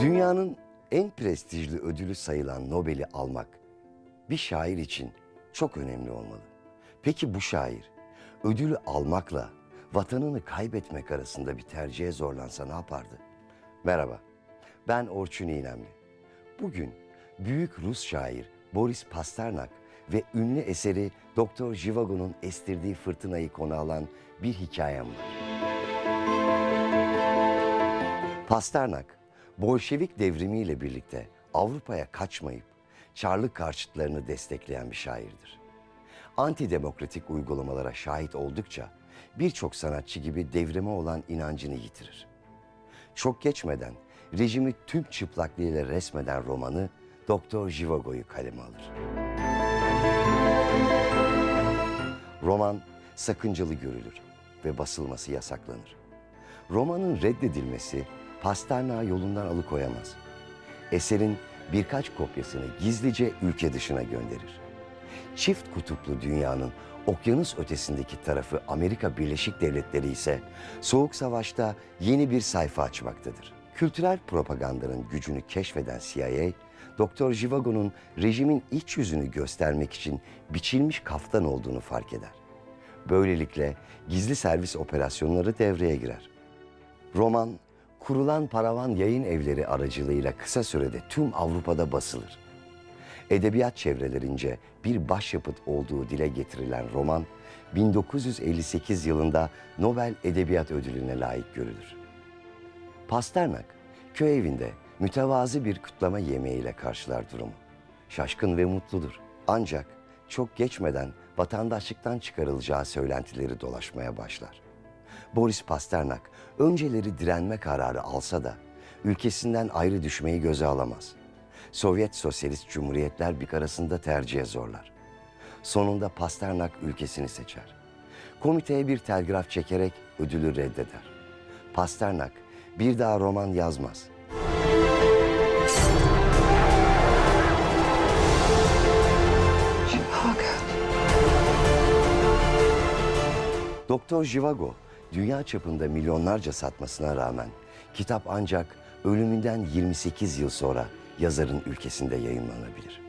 Dünyanın en prestijli ödülü sayılan Nobel'i almak bir şair için çok önemli olmalı. Peki bu şair ödülü almakla vatanını kaybetmek arasında bir tercihe zorlansa ne yapardı? Merhaba, ben Orçun İynemli. Bugün büyük Rus şair Boris Pasternak ve ünlü eseri Doktor Jivago'nun estirdiği fırtınayı konu alan bir hikayem var. Pasternak, Bolşevik devrimiyle birlikte Avrupa'ya kaçmayıp Çarlık karşıtlarını destekleyen bir şairdir. Antidemokratik uygulamalara şahit oldukça birçok sanatçı gibi devrime olan inancını yitirir. Çok geçmeden rejimi tüm çıplaklığıyla resmeden romanı Doktor Jivago'yu kaleme alır. Roman sakıncalı görülür ve basılması yasaklanır. Romanın reddedilmesi Pasternak'ı yolundan alıkoyamaz. Eserin birkaç kopyasını gizlice ülke dışına gönderir. Çift kutuplu dünyanın okyanus ötesindeki tarafı Amerika Birleşik Devletleri ise Soğuk Savaş'ta yeni bir sayfa açmaktadır. Kültürel propagandanın gücünü keşfeden CIA, Doktor Jivago'nun rejimin iç yüzünü göstermek için biçilmiş kaftan olduğunu fark eder. Böylelikle gizli servis operasyonları devreye girer. Roman, kurulan paravan yayın evleri aracılığıyla kısa sürede tüm Avrupa'da basılır. Edebiyat çevrelerince bir başyapıt olduğu dile getirilen roman, 1958 yılında Nobel Edebiyat Ödülü'ne layık görülür. Pasternak, köy evinde mütevazı bir kutlama yemeğiyle karşılar durumu. Şaşkın ve mutludur. Ancak çok geçmeden vatandaşlıktan çıkarılacağı söylentileri dolaşmaya başlar. Boris Pasternak önceleri direnme kararı alsa da ülkesinden ayrı düşmeyi göze alamaz. Sovyet Sosyalist Cumhuriyetler bir arasında tercihe zorlar. Sonunda Pasternak ülkesini seçer. Komiteye bir telgraf çekerek ödülü reddeder. Pasternak bir daha roman yazmaz. Doktor Jivago dünya çapında milyonlarca satmasına rağmen kitap ancak ölümünden 28 yıl sonra yazarın ülkesinde yayınlanabilir.